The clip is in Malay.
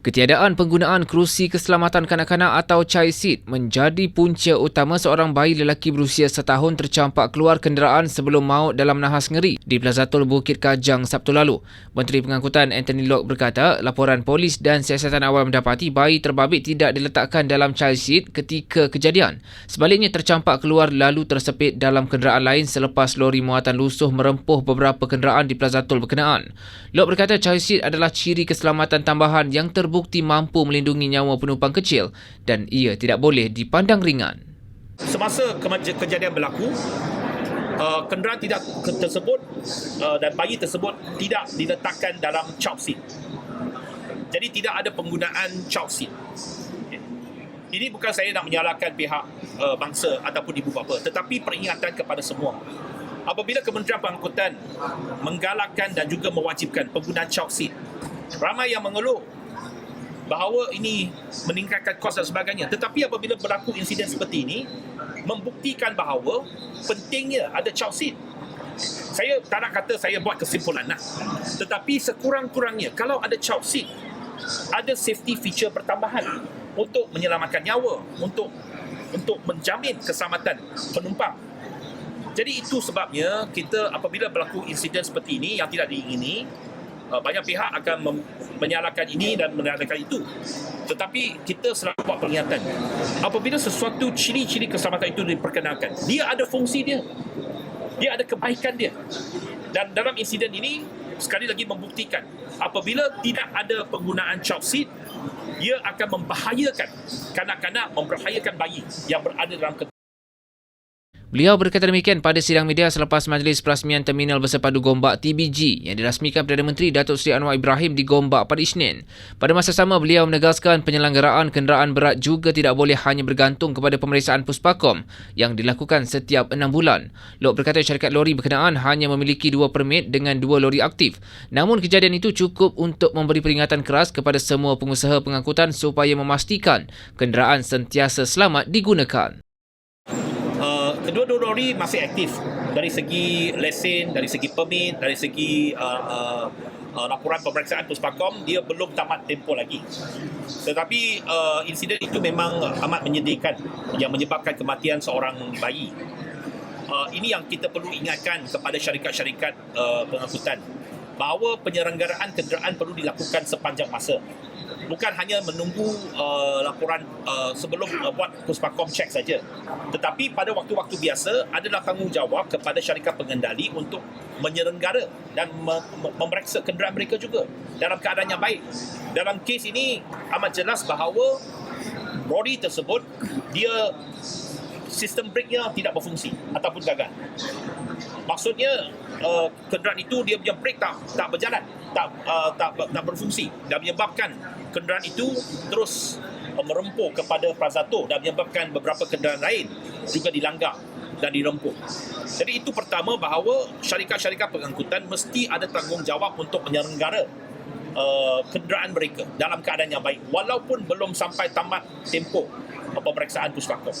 Ketiadaan penggunaan kerusi keselamatan kanak-kanak atau child seat menjadi punca utama seorang bayi lelaki berusia setahun tercampak keluar kenderaan sebelum maut dalam nahas ngeri di Plazatul Bukit Kajang Sabtu lalu. Menteri Pengangkutan Anthony Locke berkata, laporan polis dan siasatan awal mendapati bayi terbabit tidak diletakkan dalam child seat ketika kejadian. Sebaliknya tercampak keluar lalu tersepit dalam kenderaan lain selepas lori muatan lusuh merempuh beberapa kenderaan di Plazatul berkenaan. Locke berkata child seat adalah ciri keselamatan tambahan yang ter terbukti mampu melindungi nyawa penumpang kecil dan ia tidak boleh dipandang ringan. Semasa kejadian berlaku, uh, kenderaan tidak tersebut uh, dan bayi tersebut tidak diletakkan dalam child seat. Jadi tidak ada penggunaan child seat. Ini bukan saya nak menyalahkan pihak uh, bangsa ataupun ibu bapa, tetapi peringatan kepada semua. Apabila Kementerian Pengangkutan menggalakkan dan juga mewajibkan penggunaan child seat, ramai yang mengeluh bahawa ini meningkatkan kos dan sebagainya. Tetapi apabila berlaku insiden seperti ini, membuktikan bahawa pentingnya ada child seat. Saya tak nak kata saya buat kesimpulan nak. Tetapi sekurang-kurangnya, kalau ada child seat, ada safety feature pertambahan untuk menyelamatkan nyawa, untuk untuk menjamin keselamatan penumpang. Jadi itu sebabnya kita apabila berlaku insiden seperti ini yang tidak diingini, Uh, banyak pihak akan menyalahkan ini dan menyalahkan itu. Tetapi kita selalu buat peringatan. Apabila sesuatu ciri-ciri keselamatan itu diperkenalkan, dia ada fungsi dia. Dia ada kebaikan dia. Dan dalam insiden ini, sekali lagi membuktikan apabila tidak ada penggunaan child seat, ia akan membahayakan kanak-kanak, membahayakan bayi yang berada dalam Beliau berkata demikian pada sidang media selepas Majlis Perasmian Terminal Bersepadu Gombak TBG yang dirasmikan Perdana Menteri Datuk Seri Anwar Ibrahim di Gombak pada Isnin. Pada masa sama, beliau menegaskan penyelenggaraan kenderaan berat juga tidak boleh hanya bergantung kepada pemeriksaan Puspakom yang dilakukan setiap enam bulan. Lok berkata syarikat lori berkenaan hanya memiliki dua permit dengan dua lori aktif. Namun kejadian itu cukup untuk memberi peringatan keras kepada semua pengusaha pengangkutan supaya memastikan kenderaan sentiasa selamat digunakan lori masih aktif dari segi lesen, dari segi permit, dari segi uh, uh, uh, laporan pemeriksaan Puspakom dia belum tamat tempoh lagi. Tetapi uh, insiden itu memang amat menyedihkan yang menyebabkan kematian seorang bayi. Uh, ini yang kita perlu ingatkan kepada syarikat-syarikat uh, pengangkutan bahawa penyelenggaraan kenderaan perlu dilakukan sepanjang masa bukan hanya menunggu uh, laporan uh, sebelum uh, buat puspakom check saja. Tetapi pada waktu-waktu biasa adalah tanggungjawab kepada syarikat pengendali untuk menyelenggara dan mem- memeriksa kenderaan mereka juga dalam keadaan yang baik. Dalam kes ini amat jelas bahawa lori tersebut dia sistem brake-nya tidak berfungsi ataupun gagal. Maksudnya uh, kenderaan itu dia punya brake tak tak berjalan tak uh, tak tak berfungsi dan menyebabkan kenderaan itu terus uh, merempuh kepada Prazato dan menyebabkan beberapa kenderaan lain juga dilanggar dan dirempuh. Jadi itu pertama bahawa syarikat-syarikat pengangkutan mesti ada tanggungjawab untuk menyelenggara uh, kenderaan mereka dalam keadaan yang baik walaupun belum sampai tamat tempoh pemeriksaan puspakom.